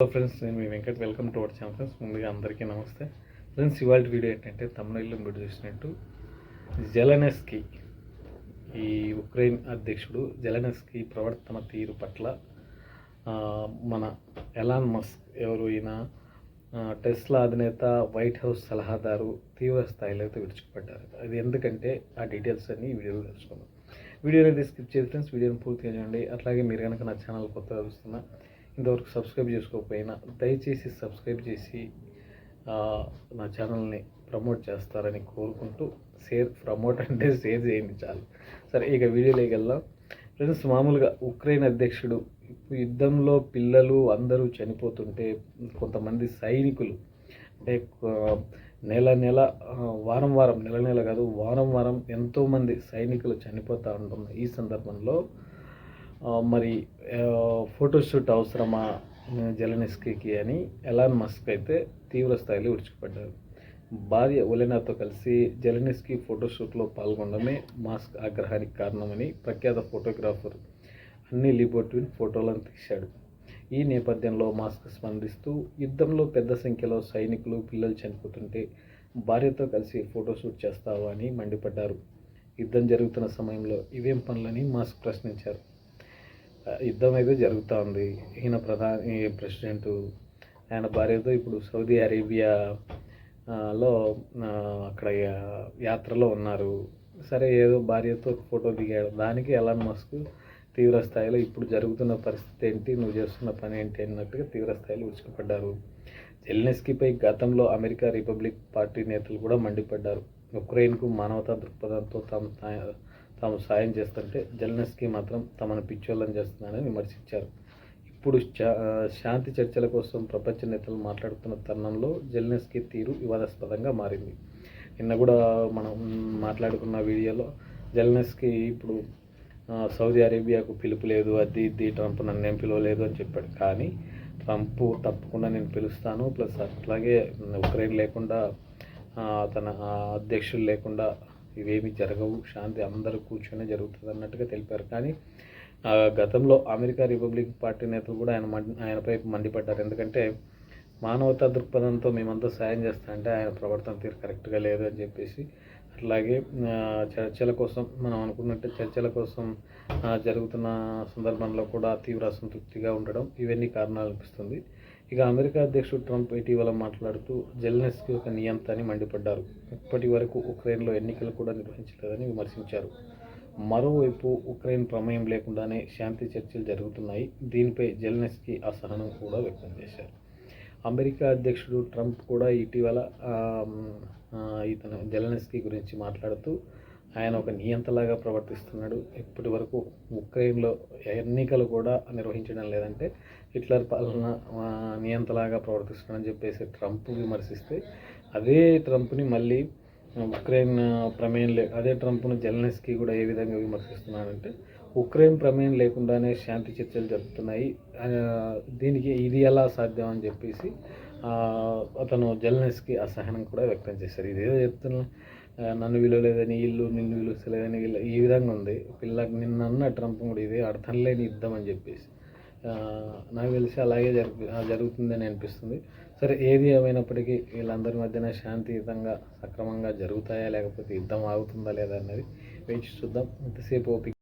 Hello friends నేను మీ Venkat. Welcome to our channel friends ముందుగా అందరికీ నమస్తే. ఫ్రెండ్స్ ఇవాళ వీడియో ఏంటంటే తమిళలో మీరు చూసినట్టు జెలనెస్కి ఈ ఉక్రెయిన్ అధ్యక్షుడు జెలనెస్కి ప్రవర్తన తీరు పట్ల మన ఎలాన్ మస్క్ ఎవరు ఈయన టెస్లా అధినేత వైట్ హౌస్ సలహాదారు తీవ్ర స్థాయిలో అయితే విడిచిపడ్డారు అది ఎందుకంటే ఆ డీటెయిల్స్ అన్ని ఈ వీడియోలో తెలుసుకుందాం. వీడియోని అనేది స్కిప్ చేసి ఫ్రెండ్స్ వీడియోని పూర్తిగా చూడండి. అట్లాగే మీరు కనుక నా ఛానల్ కొత్తగా చూస్తున్నా ఇంతవరకు సబ్స్క్రైబ్ చేసుకోకపోయినా దయచేసి సబ్స్క్రైబ్ చేసి నా ఛానల్ని ప్రమోట్ చేస్తారని కోరుకుంటూ షేర్ ప్రమోట్ అంటే షేర్ చేయండి చాలు. సరే ఇక వీడియోలోకి వెళ్దాం. ఫ్రెండ్స్ మామూలుగా ఉక్రెయిన్ అధ్యక్షుడు యుద్ధంలో పిల్లలు అందరూ చనిపోతుంటే కొంతమంది సైనికులు అంటే నెల నెల వారం వారం నెల నెల కాదు వారం వారం ఎంతోమంది సైనికులు చనిపోతూ ఉంటున్న ఈ సందర్భంలో మరి ఫోటోషూట్ అవసరమా జలనిస్కీకి అని ఎలాన్ మస్క్ అయితే తీవ్ర స్థాయిలో విడిచిపడ్డారు భార్య ఒలెనాతో కలిసి జలనిస్కి ఫోటోషూట్లో పాల్గొనడమే మాస్క్ ఆగ్రహానికి కారణమని ప్రఖ్యాత ఫోటోగ్రాఫర్ అన్ని లిబోట్విన్ ఫోటోలను తీశాడు. ఈ నేపథ్యంలో మాస్క్ స్పందిస్తూ యుద్ధంలో పెద్ద సంఖ్యలో సైనికులు పిల్లలు చనిపోతుంటే భార్యతో కలిసి ఫోటోషూట్ చేస్తావా అని మండిపడ్డారు. యుద్ధం జరుగుతున్న సమయంలో ఇవేం పనులని మాస్క్ ప్రశ్నించారు. యుద్ధం అయితే జరుగుతూ ఉంది. ఈయన ప్రధాని ప్రెసిడెంట్ ఆయన భార్యతో ఇప్పుడు సౌదీ అరేబియా లో అక్కడ యాత్రలో ఉన్నారు. సరే ఏదో భార్యతో ఫోటో దిగాడు. దానికి ఎలాన్ మస్క్ తీవ్ర స్థాయిలో ఇప్పుడు జరుగుతున్న పరిస్థితి ఏంటి? నువ్వు చేస్తున్న పని ఏంటి? అన్నట్టుగా తీవ్ర స్థాయిలో ఉచ్చుకుపడ్డారు. జెల్నెస్కీపై గతంలో అమెరికా రిపబ్లిక్ పార్టీ నేతలు కూడా మండిపడ్డారు. ఉక్రెయిన్కు మానవతా దృక్పథంతో తమ తాము సాయం చేస్తుంటే జర్నలిస్ట్కి మాత్రం తమను పిచ్చోళ్ళని చేస్తున్నారని విమర్శించారు. ఇప్పుడు శా- శాంతి చర్చల కోసం ప్రపంచ నేతలు మాట్లాడుతున్న తరుణంలో జర్నలిస్ట్కి తీరు వివాదాస్పదంగా మారింది. నిన్న కూడా మనం మాట్లాడుకున్న వీడియోలో జర్నలిస్ట్కి ఇప్పుడు సౌదీ అరేబియాకు పిలుపు లేదు అది ఇది ట్రంప్ నన్ను ఏం పిలవలేదు అని చెప్పాడు. కానీ ట్రంప్ తప్పకుండా నేను పిలుస్తాను. ప్లస్ అట్లాగే ఉక్రెయిన్ లేకుండా తన అధ్యక్షులు లేకుండా ఇవేమి జరగవు. శాంతి అందరూ కూర్చొని జరుగుతుంది అన్నట్టుగా తెలిపారు. కానీ ఆ, గతంలో అమెరికా రిపబ్లిక్ పార్టీ నేతలు కూడా ఆయన ఆయనపై మండిపడ్డారు. ఎందుకంటే మానవతా దృక్పథంతో మేమంతా సాయం చేస్తా అంటే ఆయన ప్రవర్తన తీరు కరెక్ట్గా లేదు అని చెప్పేసి అట్లాగే చర్చల కోసం మనం అనుకున్నట్టు చర్చల కోసం జరుగుతున్న సందర్భంలో కూడా తీవ్ర అసంతృప్తిగా ఉండడం ఇవన్నీ కారణాలు అనిపిస్తుంది. ఇక అమెరికా అధ్యక్షుడు ట్రంప్ ఇటీవల మాట్లాడుతూ జెల్నెస్కి ఒక నియంత అని మండిపడ్డారు. ఇప్పటి వరకు ఉక్రెయిన్లో ఎన్నికలు కూడా నిర్వహించలేదని విమర్శించారు. మరోవైపు ఉక్రెయిన్ ప్రమేయం లేకుండానే శాంతి చర్చలు జరుగుతున్నాయి. దీనిపై జెల్నెస్కి అసహనం కూడా వ్యక్తం చేశారు. అమెరికా అధ్యక్షుడు ట్రంప్ కూడా ఇటీవల ఇతను జెలెన్స్కీ గురించి మాట్లాడుతూ ఆయన ఒక నియంతలాగా ప్రవర్తిస్తున్నాడు. ఇప్పటి వరకు ఉక్రెయిన్లో ఎన్నికలు కూడా నిర్వహించడం లేదంటే హిట్లర్ పాలన నియంతలాగా ప్రవర్తిస్తున్నాడని చెప్పేసి ట్రంప్ విమర్శిస్తే అదే ట్రంప్ని మళ్ళీ ఉక్రెయిన్ ప్రమేయం లే అదే ట్రంప్ను జెలెన్స్కీ కూడా ఏ విధంగా విమర్శిస్తున్నాడంటే ఉక్రెయిన్ ప్రమేయం లేకుండానే శాంతి చర్చలు జరుపుతున్నాయి. దీనికి ఇది ఎలా సాధ్యం అని చెప్పేసి అతను జెలెన్స్కీ అసహనం కూడా వ్యక్తం చేశారు. ఇదేదో చెప్తున్నా నన్ను విలువలేదని ఇల్లు నిన్ను విలువలేదని వీళ్ళు ఈ విధంగా ఉంది. పిల్లకి నిన్న అన్న ట్రంప్ కూడా ఇది అర్థం లేని యుద్ధం అని చెప్పేసి. నాకు తెలిసి అలాగే జరిపి జరుగుతుందని అనిపిస్తుంది. సరే ఏది ఏమైనప్పటికీ వీళ్ళందరి మధ్యన శాంతియుతంగా సక్రమంగా జరుగుతాయా లేకపోతే యుద్ధం ఆగుతుందా లేదా అన్నది వేచి చూద్దాం. ఇంతసేపు ఓపిక